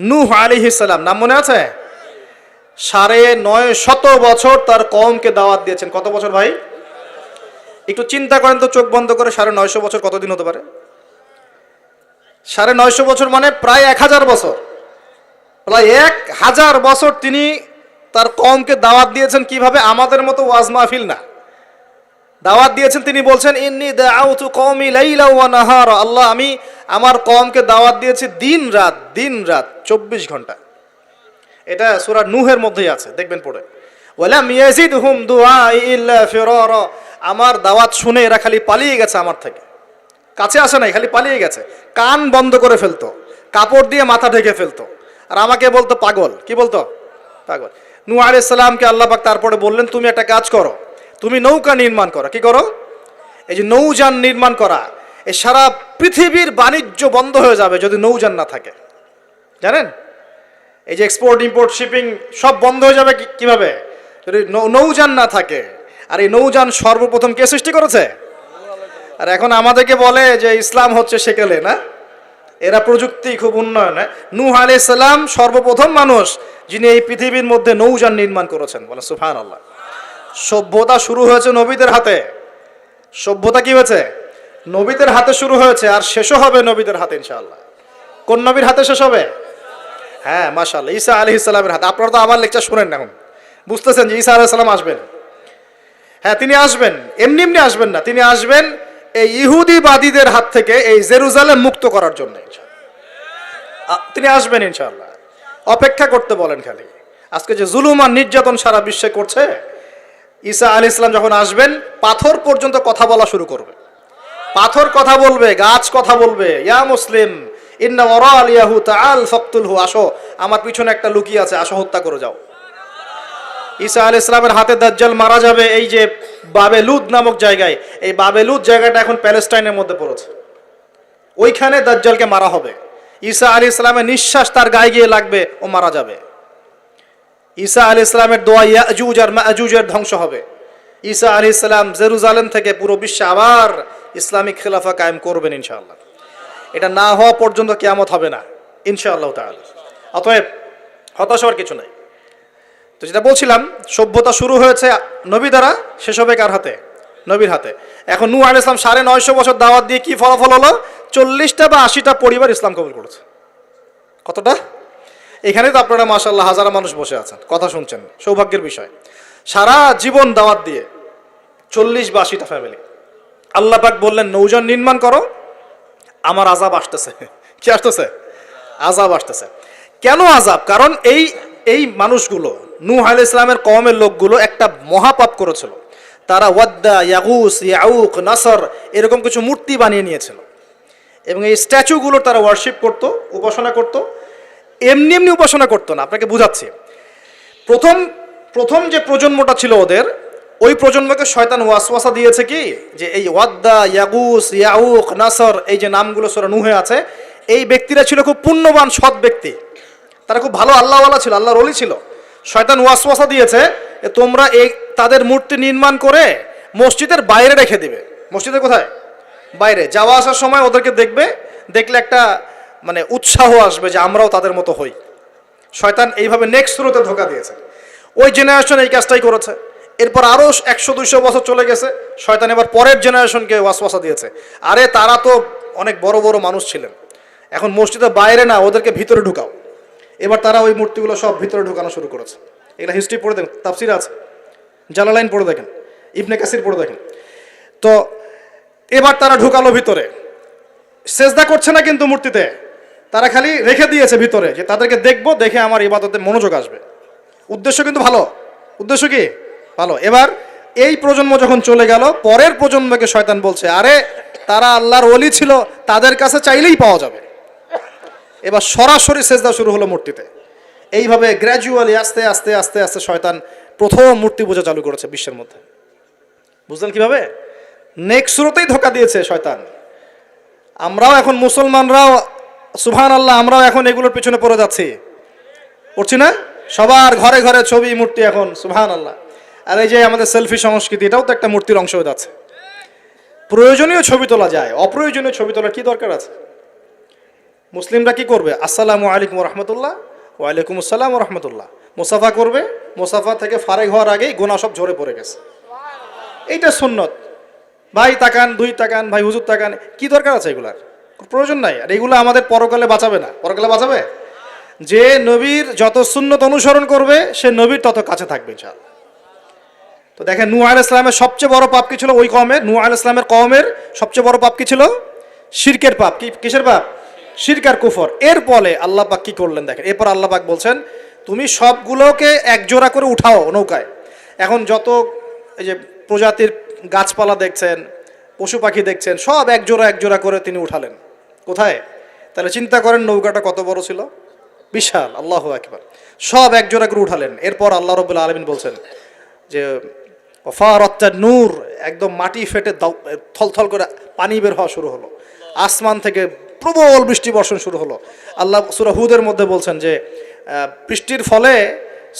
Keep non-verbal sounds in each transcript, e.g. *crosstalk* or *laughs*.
নূহ আলিহিসাল্লাম নাম মনে আছে? সাড়ে নয় শত বছর তার কমকে দাওয়াত দিয়েছেন। কত বছর ভাই? একটু চিন্তা করেন তো, চোখ বন্ধ করে সাড়ে নয়শো বছর কতদিন হতে পারে? সাড়ে নয়শো বছর মানে প্রায় এক হাজার বছর। প্রায় এক হাজার বছর তিনি তার কমকে দাওয়াত দিয়েছেন কীভাবে? আমাদের মতো ওয়াজ মাহফিল না। দাওয়াত দিয়েছেন তিনি বলছেন, ইন্নি দাউতু কওমি লাইলা ওয়া নাহারা। আল্লাহ, আমি আমার কমকে দাওয়াত দিয়েছি দিন রাত দিন রাত, চব্বিশ ঘণ্টা। এটা সূরা নুহের মধ্যেই আছে, দেখবেন ফিরারা। আমার দাওয়াত শুনে এরা খালি পালিয়ে গেছে আমার থেকে। কাছে আসে নাই, খালি পালিয়ে গেছে। কান বন্ধ করে ফেলতো। কাপড় দিয়ে মাথা ঢেকে ফেলতো। আর আমাকে বলতো, পাগল। কি বলতো? পাগল। নূ আলাইহিস সালামকে আল্লাহ পাক তারপরে বললেন, তুমি একটা কাজ করো। তুমি নৌকা নির্মাণ করো। কি করো? এই যে নৌযান নির্মাণ করা। এই সারা পৃথিবীর বাণিজ্য বন্ধ হয়ে যাবে যদি নৌযান না থাকে। জানেন? এই যে এক্সপোর্ট ইম্পোর্ট শিপিং সব বন্ধ হয়ে যাবে কীভাবে? যদি নৌযান না থাকে, আর এই নৌযান সর্বপ্রথম কে সৃষ্টি করেছে? আর এখন আমাদেরকে বলে যে ইসলাম হচ্ছে সেকেলে, না? এরা প্রযুক্তি খুব উন্নয়ন নূহ আলাইহিস সালাম সর্বপ্রথম মানুষ যিনি এই পৃথিবীর মধ্যে নৌযান নির্মাণ করেছেন। বলে সুফান আল্লাহ সভ্যতা শুরু হয়েছে নবীদের হাতে। সভ্যতা কি হয়েছে? নবীদের হাতে শুরু হয়েছে আর শেষও হবে নবীদের হাতে, ইনশাআল্লাহ। কোন নবীর হাতে শেষ হবে? হ্যাঁ মাশাআল্লাহ, ঈসা আলাইহিস সালামের হাতে। আপনারা তো আমার লেকচার শুনেন এখন। বুঝতেছেন যে ঈসা আলাইহিস সালাম আসবেন? হ্যাঁ তিনি আসবেন। এমনি এমনি আসবেন না। তিনি আসবেন এই ইহুদিবাদীদের হাত থেকে এই জেরুজালেম মুক্ত করার জন্য তিনি আসবেন, ইনশাআল্লাহ। অপেক্ষা করতে বলেন খালি। আজকে যে জুলুম আর নির্যাতন সারা বিশ্বে করছে, ঈসা আলী ইসলাম যখন আসবেন, পাথর পর্যন্ত কথা বলা শুরু করবে। পাথর কথা বলবে, গাছ কথা বলবে। ইয়া মুসলিম, ইন্না ওরা আলিয়াহু তাআল, ফাকতুলহু, আসো। আমার পিছনে একটা লুকিয়ে আছে, আসো হত্যা করে যাও। ঈসা আলী ইসলামের হাতে দাজ্জাল মারা যাবে এই যে বাবেলুদ নামক জায়গায়। এই বাবেলুদ জায়গাটা এখন প্যালেস্টাইনের মধ্যে পড়েছে। ওইখানে দাজ্জালকে মারা হবে। ঈসা আলী ইসলামের নিঃশ্বাস তার গায়ে গিয়ে লাগবে ও মারা যাবে। ঈসা আলী ইসলামের দোয়া ইয়াজুজ আর মাজুজের ধ্বংস হবে। ঈসা আলী ইসলাম জেরুজালেম থেকে পুরো বিশ্বে আবার ইসলামিক খেলাফা কায়েম করবেন ইনশাআল্লাহ। এটা না হওয়া পর্যন্ত কেয়ামত হবে না, ইনশাআল্লাহ তাআলা। অতএব হতাশ হওয়ার কিছু নাই। তো যেটা বলছিলাম, সভ্যতা শুরু হয়েছে নবী দ্বারা, শেষ হবে কার হাতে? নবীর হাতে। এখন নূহ আলাইহিস ইসলাম সাড়ে নয়শো বছর দাওয়াত দিয়ে কি ফলাফল হলো? চল্লিশটা বা আশিটা পরিবার ইসলাম কবুল করেছে। কতটা? এখানে তো আপনারা মাসাল্লাহ হাজারা মানুষ বসে আছেন, কথা শুনছেন, সৌভাগ্যের বিষয়। সারা জীবন দাওয়াত দিয়ে চল্লিশ বা আশিটা ফ্যামিলি আল্লাহ পাক বললেন নৌজন নির্মাণ করো, আমার আজাব আসতেছে। *laughs* কি আসতেছে? আজাব আসতেছে। কেন আজাব কারণ এই এই মানুষগুলো, নূহ আল ইসলামের কমের লোকগুলো একটা মহাপাপ করেছিল। তারা ওয়াদ্দা, ইয়াগুস, ইয়াউক, নাসর এরকম কিছু মূর্তি বানিয়ে নিয়েছিল। এবং এই স্ট্যাচুগুলো তারা ওয়ার্শিপ করত, উপাসনা করত। এমনি এমনি উপাসনা করতো না, আপনাকে বুঝাচ্ছি। প্রথম প্রথম যে প্রজন্মটা ছিল ওদের, ওই প্রজন্মকে শয়তান ওয়াসওয়াসা দিয়েছে কি? যে এই ওয়াদ্দা, ইয়াগুস, ইয়াউক, নাসর, এই যে নামগুলো সোরা নুহে আছে, এই ব্যক্তিরা ছিল খুব পুণ্যবান, সৎ ব্যক্তি। তারা খুব ভালো আল্লাহওয়ালা ছিল, আল্লাহর অলি ছিল। শয়তান ওয়াসওয়াসা দিয়েছে তোমরা এই তাদের মূর্তি নির্মাণ করে মসজিদের বাইরে রেখে দিবে। মসজিদের কোথায়? বাইরে। যাওয়া আসার সময় ওদেরকে দেখবে, দেখলে একটা মানে উৎসাহ আসবে যে আমরাও তাদের মতো হই। শয়তান এইভাবে নেক্সট স্রোতে ধোকা দিয়েছে। ওই জেনারেশন এই কাজটাই করেছে। এরপর আরও একশো, দুইশো বছর চলে গেছে, শয়তান এবার পরের জেনারেশনকে ওয়াসওয়াসা দিয়েছে। আরে তারা তো অনেক বড় বড় মানুষ ছিলেন। এখন মসজিদের বাইরে না, ওদেরকে ভিতরে ঢুকাও। এবার তারা ওই মূর্তিগুলো সব ভিতরে ঢুকানো শুরু করেছে। এগুলো হিস্ট্রি পড়ে দেখেন, তাফসির আছে। জালালাইন পড়ে দেখেন, ইবনে কাসির পড়ে দেখেন। তো এবার তারা ঢুকালো ভিতরে। সেজদা করছে না কিন্তু মূর্তিতে। তারা খালি রেখে দিয়েছে ভিতরে যে তাদেরকে দেখব, দেখে আমার ইবাদতে মনোযোগ আসবে। উদ্দেশ্য কিন্তু ভালো। উদ্দেশ্য কি? ভালো। এবার এই প্রজন্ম যখন চলে গেল, পরের প্রজন্মকে শয়তান বলছে, আরে, তারা আল্লাহর অলি ছিল, তাদের কাছে চাইলেই পাওয়া যাবে। এবার সরাসরি সেজদা শুরু হলো মূর্তিতে। এইভাবে গ্র্যাজুয়ালি আস্তে আস্তে আস্তে আস্তে শয়তান প্রথম মূর্তি পূজা চালু করেছে বিশ্বের মধ্যে। বুঝলেন কীভাবে? নেক্সট শুরুতেই ধোকা দিয়েছে শয়তান। আমরাও এখন মুসলমানরাও সুবহান আল্লাহ আমরাও এখন এগুলোর পিছনে পড়ে যাচ্ছি। পড়ছি না? সবার ঘরে ঘরে ছবি, মূর্তি এখন সুবহান আল্লাহ আর এই যে আমাদের সেলফি সংস্কৃতি, এটাও তো একটা মূর্তির অংশ হয়ে যাচ্ছে। প্রয়োজনীয় ছবি তোলা যায়, অপ্রয়োজনীয় ছবি তোলার কি দরকার আছে? মুসলিমরা কি করবে? আসসালামু আলাইকুম রহমতুল্লাহ ওয়ালাইকুম আসসালাম রহমতুল্লাহ। মুসাফা করবে, মুসাফা থেকে ফারেক হওয়ার আগেই গোনা সব ঝরে পড়ে গেছে। এইটা সুন্নত। ভাই তাকান, দুই তাকান, ভাই হুজুর তাকান, কি দরকার আছে এগুলার? প্রয়োজন নাই। আর এগুলো আমাদের পরকালে বাঁচাবে না। পরকালে বাঁচাবে? যে নবীর যত সুন্নত অনুসরণ করবে, সে নবীর তত কাছে থাকবে, ইনশাআল্লাহ। তো দেখেন, নূহ আল ইসলামের সবচেয়ে বড় পাপ কি ছিল ওই কমের নূহ আল ইসলামের কমের সবচেয়ে বড় পাপ কি ছিল? শিরকের পাপ। কি, কিসের পাপ? শিরকার কুফর। এর ফলে আল্লাহ পাক কি করলেন দেখেন, এরপর আল্লাহ পাক বলছেন, তুমি সবগুলোকে একজোড়া করে উঠাও নৌকায়। এখন যত এই যে প্রজাতির গাছপালা দেখছেন, পশু পাখি দেখছেন, সব একজোড়া একজোড়া করে তিনি উঠালেন। কোথায়? তাহলে চিন্তা করেন নৌকাটা কত বড় ছিল? বিশাল, আল্লাহ একবার সব একজোড়া করে উঠালেন। এরপর আল্লাহ রবুল্লা আলমিন বলছেন যে অফারত্তার নূর একদম মাটি ফেটে থলথল করে পানি বের হওয়া শুরু হলো। আসমান থেকে প্রবল বৃষ্টি বর্ষণ শুরু হলো। আল্লাহ সুরা হুদের মধ্যে বলছেন যে বৃষ্টির ফলে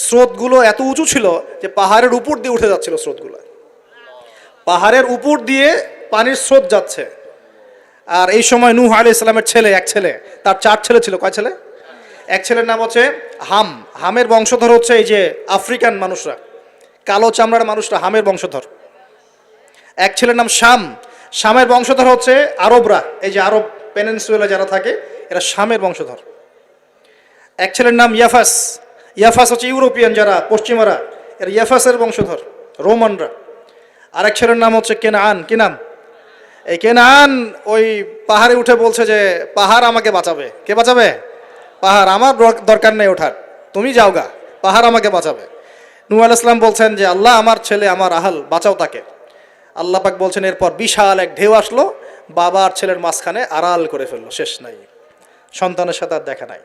স্রোতগুলো এত উঁচু ছিল যে পাহাড়ের উপর দিয়ে উঠে যাচ্ছিল স্রোতগুলো। পাহাড়ের উপর দিয়ে পানির স্রোত যাচ্ছে। আর এই সময় নূহ আলি ইসলামের ছেলে, এক ছেলে, তার চার ছেলে ছিল। কয় ছেলে? এক ছেলের নাম হচ্ছে হাম। হামের বংশধর হচ্ছে এই যে আফ্রিকান মানুষরা। কালো চামড়ার মানুষরা হামের বংশধর। এক ছেলের নাম শাম। শামের বংশধর হচ্ছে আরবরা। এই যে আরব পেনেন্সুয়েলা যারা থাকে, এরা শামের বংশধর। এক ছেলের নাম ইয়াফাস। ইয়াফাস হচ্ছে ইউরোপিয়ান যারা, পশ্চিমারা, এরা ইয়াফাসের বংশধর, রোমানরা। আরেক ছেলের নাম হচ্ছে কেনান। কি নাম? এই কেনান ওই পাহাড়ে উঠে বলছে যে, পাহাড় আমাকে বাঁচাবে। কে বাঁচাবে? পাহাড় আমার দরকার নেই ওঠার। তুমি যাও গা পাহাড় আমাকে বাঁচাবে। নূ আল ইসলাম বলছেন যে, আল্লাহ আমার ছেলে, আমার আহাল, বাঁচাও তাকে। আল্লাহ পাক বলছেন, এরপর বিশাল এক ঢেউ আসলো বাবা আর ছেলের মাঝখানে আড়াল করে ফেলল, শেষ নাই। সন্তানের সাথে আর দেখা নাই।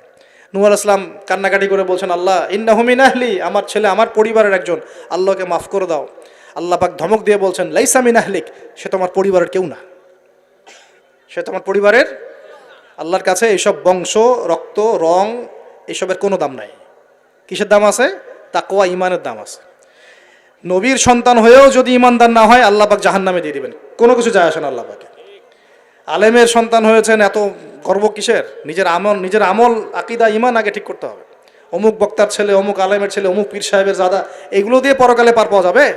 নূ আল ইসলাম কান্নাকাটি করে বলছেন, আল্লাহ ইন্না হুমিন আহলি, আমার ছেলে, আমার পরিবারের একজন, আল্লাহকে মাফ করে দাও। আল্লাহ পাক ধমক দিয়ে বলছেন লাইসামিন আহলিক, সে তোমার পরিবারের কেউ না। সে তোমার পরিবারের আল্লাহর কাছে এইসব বংশ, রক্ত, রং এইসবের কোনো দাম নাই। কিসের দাম আছে? তাকোয়া ইমানের দাম আছে। নবীর সন্তান হয়েও যদি ইমানদার না হয়, আল্লাহ পাক জাহান নামে দিয়ে দিবেন। কোনো কিছু যায় আসে না আল্লাহ পাকে। আলেমের সন্তান হয়েছেন, এত গর্ব কিসের? নিজের আমল নিজের আমল, আকিদা ইমান আগে ঠিক করতে হবে। অমুক বক্তার ছেলে, অমুক আলেমের ছেলে, অমুক পীর সাহেবের জাদা এগুলো দিয়ে পরকালে পার পাওয়া যাবে?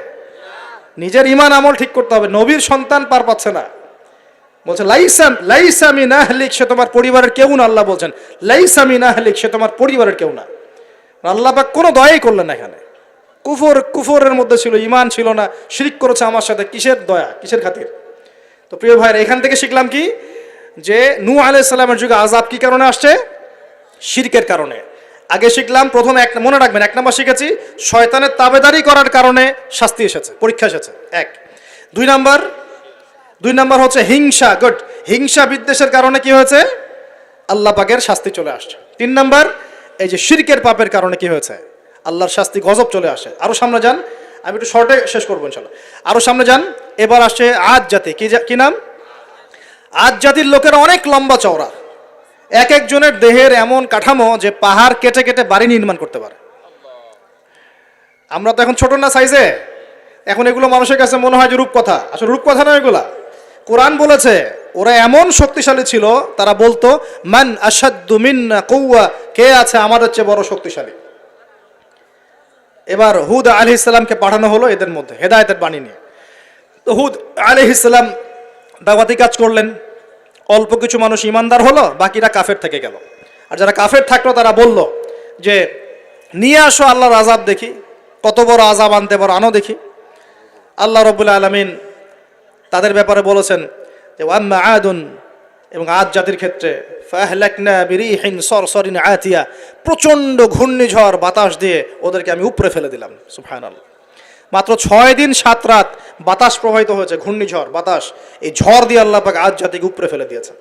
নিজের ইমান আমল ঠিক করতে হবে। নবীর সন্তান পার পাচ্ছে না। বলছে, লাইসাম, লাইসামি নাহলিক সে তোমার পরিবারের কেউ না, আল্লাহ বলছেন, লাইসামি নাহলিক সে তোমার পরিবারের কেউ না। আল্লাহ পাক কোনো দয়াই করলেন না এখানে। কুফর, কুফরের মধ্যে ছিল ইমান ছিল না, শিরিক করেছে আমার সাথে, কিসের দয়া, কিসের খাতির? তো প্রিয় ভাইয়ের, এখান থেকে শিখলাম কি? যে নূ আলাইসাল্লামের যুগে আজাব কি কারণে আসছে? শিরকের কারণে। আগে শিখলাম, প্রথম এক, মনে রাখবেন, এক নম্বর শিখেছি, শয়তানের তাবেদারি করার কারণে শাস্তি এসেছে, পরীক্ষা এসেছে, এক। দুই নাম্বার দুই নম্বর হচ্ছে হিংসা গুড হিংসা বিদ্বেষের কারণে কি হয়েছে? আল্লাহ পাকের শাস্তি চলে আসছে। তিন নম্বর, এই যে শিরকের পাপের কারণে কি হয়েছে? আল্লাহর শাস্তি গজব চলে আসে। আরও সামনে যান, আমি একটু শর্টে শেষ করব ইনশাল্লাহ। আরও সামনে যান, এবার আসছে আজ জাতি। কি কি নাম? আজ জাতির লোকেরা অনেক লম্বা চওড়া। এক একজনের দেহের এমন কাঠামো যে পাহাড় কেটে কেটে বাড়ি নির্মাণ করতে পারে। আমরা তো এখন ছোট না সাইজে এখন এগুলো মানুষের কাছে মনে হয় যে রূপকথা। আসলে রূপকথা না এগুলা। কোরআন বলেছে, ওরা এমন শক্তিশালী ছিল, তারা বলতো, মান আসাদ্দু মিন্না কৌয়া কে আছে আমাদের চেয়ে বড় শক্তিশালী? এবার হুদ আলি ইসলামকে পাঠানো হলো এদের মধ্যে, হেদায়তের বাণী নিয়ে। তো হুদ আলি ইসলাম দাওয়াতি কাজ করলেন, অল্প কিছু মানুষ ইমানদার হলো, বাকিরা কাফের থেকে গেল। আর যারা কাফের থাকল, তারা বলল যে, নিয়ে আসো আল্লাহর আজাব দেখি, কত বড় আজাব আনতে পারো, আনো দেখি। আল্লাহ রবুল্লা আলমিন তাদের ব্যাপারে বলেছেন যে ওয়াম্মা আদুন এবং আদ জাতির ক্ষেত্রে, ফাহলাকনা বিরিহিন সরসরিন আতিয়া, প্রচণ্ড ঘূর্ণিঝড়, বাতাস দিয়ে ওদেরকে আমি উপরে ফেলে দিলাম। সুবহানাল্লাহ। মাত্র ছয় দিন সাত রাত বাতাস প্রবাহিত হয়েছে, ঘূর্ণিঝড়, বাতাস, এই ঝড় দিয়ে আল্লাহ পাক আজ জাতিকে উপরে ফেলে দিয়েছে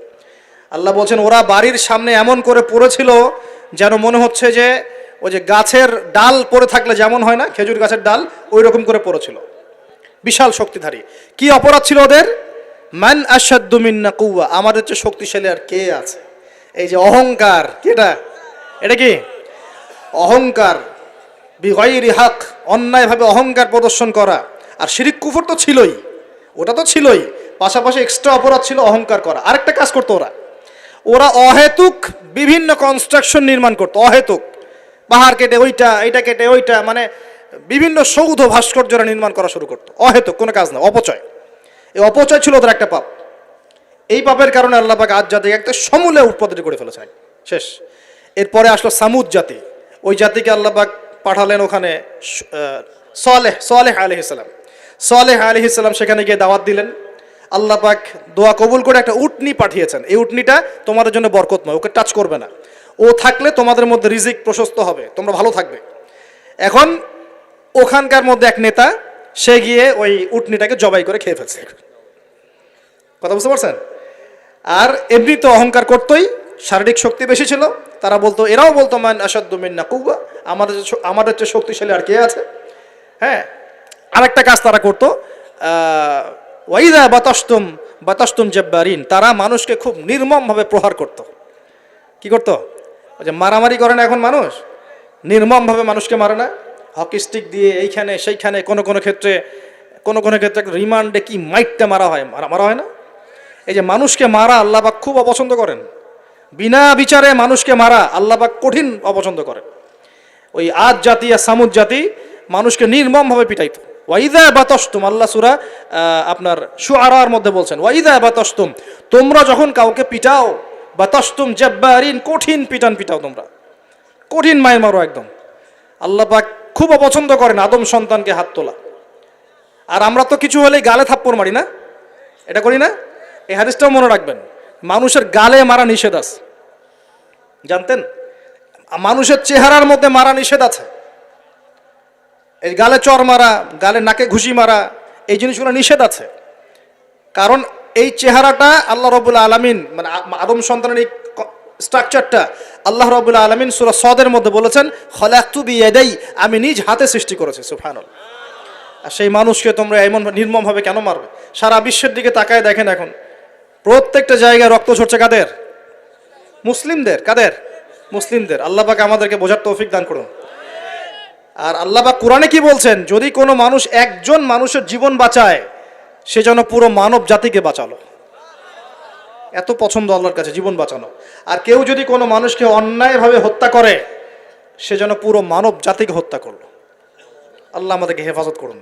আল্লাহ বলছেন, ওরা বাড়ির সামনে এমন করে পড়েছিল যেন মনে হচ্ছে যে, ওই যে গাছের ডাল পড়ে থাকলে যেমন হয় না, খেজুর গাছের ডাল ওই রকম করে পড়েছিল। বিশাল শক্তিধারী। কি অপরাধ ছিল ওদের? মান আসাদ্দুমিন্না কুয়া আমাদের চেয়ে শক্তিশালী আর কে আছে? এই যে অহংকার এটা? এটা কি? অহংকার বিগয়রি হক, অন্যায়ভাবে অহংকার প্রদর্শন করা। আর শিরিক কুফর তো ছিলই, ওটা তো ছিলই। পাশাপাশি এক্সট্রা অপরাধ ছিল অহংকার করা। আরেকটা কাজ করতো ওরা। ওরা অহেতুক বিভিন্ন কনস্ট্রাকশন নির্মাণ করতো। অহেতুক। পাহাড় কেটে ওইটা, এইটা কেটে ওইটা মানে বিভিন্ন সৌধ ভাস্কর্যরা নির্মাণ করা শুরু করতো। অহেতুক, কোনো কাজ না, অপচয়। এই অপচয় ছিল ওদের একটা পাপ। এই পাপের কারণে আল্লাহ পাক আজ জাতিকে একটা সমূলে উৎপাদন করে ফেলেছেন শেষ। এরপরে আসলো সামুদ জাতি। ওই জাতিকে আল্লাহ পাক পাঠালেন ওখানে সালেহ সালেহ আলহ ইসলাম সালেহ আলি ইসলাম সেখানে গিয়ে দাওয়াত দিলেন। আল্লাহ পাক দোয়া কবুল করে একটা উটনি পাঠিয়েছেন। এই উটনিটা তোমাদের জন্য বরকত নয়, ওকে টাচ করবে না। ও থাকলে তোমাদের মধ্যে রিজিক প্রশস্ত হবে, তোমরা ভালো থাকবে। এখন ওখানকার মধ্যে এক নেতা, সে গিয়ে ওই উটনিটাকে জবাই করে খেয়ে ফেলছে। কথা বুঝতে পারছেন? আর এমনি তো অহংকার করতোই, শারীরিক শক্তি বেশি ছিল, তারা বলতো, এরাও বলতো, মান আসাদ মিন্না কুবা আমাদের যে- আমাদের চেয়ে শক্তিশালী আর কে আছে? হ্যাঁ আরেকটা কাজ তারা করতো ওয়াইদা বাতাস্তুম বাতাস্তুম জব্বারিন তারা মানুষকে খুব নির্মমভাবে প্রহার করত। কি করতো? যে মারামারি করে না এখন মানুষ? নির্মমভাবে মানুষকে মারে না? হকি স্টিক দিয়ে এইখানে সেইখানে কোনো কোনো ক্ষেত্রে, কোনো কোনো ক্ষেত্রে রিমান্ডে কি মাইটটা মারা হয়? মারা মারা হয় না? এই যে মানুষকে মারা আল্লাহবাক খুব অপছন্দ করেন। বিনা বিচারে মানুষকে মারা আল্লাহবাক কঠিন অপছন্দ করেন। ওই আজ জাতি আর সামুদ জাতি মানুষকে নির্মমভাবে পিটাইত। ওয়াইদা বাতস্তুম, আল্লাহ সুরা আপনার সুআরার মধ্যে বলছেন ওয়াইদা বাতস্তুম, তোমরা যখন কাউকে পিটাও, বাতস্তুম জব্বারিন, কঠিন পিটান পিটাও তোমরা। কঠিন মায়ের মারো একদম। আল্লাহ পাক খুব অপছন্দ করেন আদম সন্তানকে হাত তোলা। আর আমরা তো কিছু হলেই গালে থাপ্পড় মারি না? এটা করি না? এই হাদিসটাও মনে রাখবেন, মানুষের গালে মারা নিষেধ আছে। জানতেন? মানুষের চেহারার মধ্যে মারা নিষেধ আছে। এই গালে চর মারা, গালে নাকে ঘুষি মারা, এই জিনিসগুলো নিষেধ আছে। কারণ এই চেহারাটা আল্লাহ রবুল্লা আলমিন মানে আদম সন্তানের এই স্ট্রাকচারটা আল্লাহ রবুল্লা আলমিন সুরা সদের মধ্যে বলেছেন, খলাক্তু বিয়াদাই আমি নিজ হাতে সৃষ্টি করেছি সুফানুল আর সেই মানুষকে তোমরা এমন নির্মমভাবে কেন মারবে? সারা বিশ্বের দিকে তাকায় দেখেন এখন। প্রত্যেকটা জায়গায় রক্ত ঝরছে কাদের? মুসলিমদের। কাদের? মুসলিমদের। আল্লাহ পাক আমাদেরকে বোঝার তৌফিক দান করুন। আর আল্লাহ পাক কোরআনে কি বলছেন? যদি কোনো মানুষ একজন মানুষের জীবন বাঁচায়, সে যেন পুরো মানব জাতিকে বাঁচালো। এত পছন্দ আল্লাহর কাছে, জীবন বাঁচানো। আর কেউ যদি কোনো মানুষকে অন্যায়ভাবে হত্যা করে, সে যেন পুরো মানব জাতিকে হত্যা করল। আল্লাহ আমাদেরকে হেফাজত করুন।